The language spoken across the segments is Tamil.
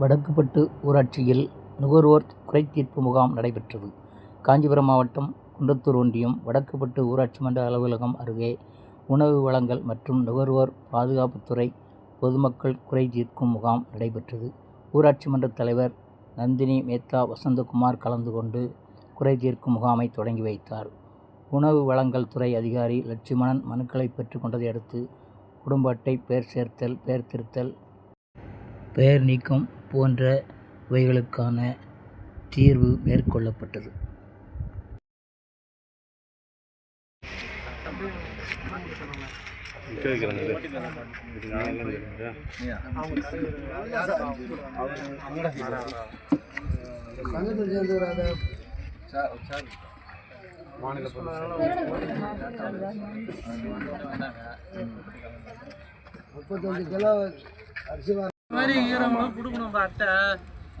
வடக்குப்பட்டு ஊராட்சியில் நுகர்வோர் குறைதீர்ப்பு முகாம் நடைபெற்றது. காஞ்சிபுரம் மாவட்டம் குன்றத்தூர் ஒன்றியம் வடக்குப்பட்டு ஊராட்சி மன்ற அலுவலகம் அருகே உணவு வழங்கல் மற்றும் நுகர்வோர் பாதுகாப்புத்துறை பொதுமக்கள் குறை தீர்க்கும் முகாம் நடைபெற்றது. ஊராட்சி மன்ற தலைவர் நந்தினி மேத்தா வசந்தகுமார் கலந்து கொண்டு குறை தீர்க்கும் முகாமை தொடங்கி வைத்தார். உணவு வழங்கல் துறை அதிகாரி லட்சுமணன் மனுக்களை பெற்றுக்கொண்டதை அடுத்து குடும்ப அட்டை, பெயர் சேர்த்தல், பெயர் திருத்தல், பெயர் நீக்கம் போன்றவைகளுக்கான தீர்வு மேற்கொள்ளப்பட்டது. சங்கத்தில் முப்பத்தஞ்சு கிலோ அரிசி மாதிரி ஈரம்லாம் கொடுக்கணும் அட்டை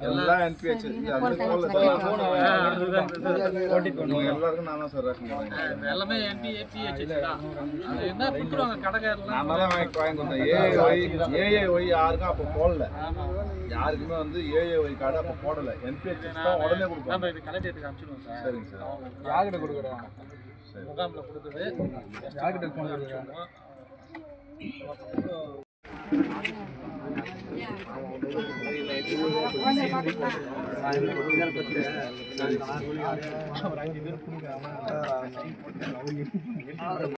எல்லாம் சார். நீங்க எல்லாருக்கும் நான் தான் சார் எல்லாமே எம்பி அது என்ன கொடுத்துருவாங்க கடைக்காரெல்லாம் நான் தான் வாங்கி கொடுத்தேன். ஏஏஒய் ஏஏஒய் யாருக்கும் அப்போ போடல. யாருக்குமே வந்து ஏஏஒய் கார்டு அப்போ போடல. என்பிஹெச் தான் உடனே கொடுப்பாங்க. நம்ம இது கலெக்ட் எடுத்து அனுப்பிச்சிடுவோம் சார். சரிங்க சார். யார்கிட்ட கொடுக்குறோம் முகாமில் கொடுத்தது. யார்கிட்ட கொடுக்குறோம் ஒரு அஞ்சு பேர்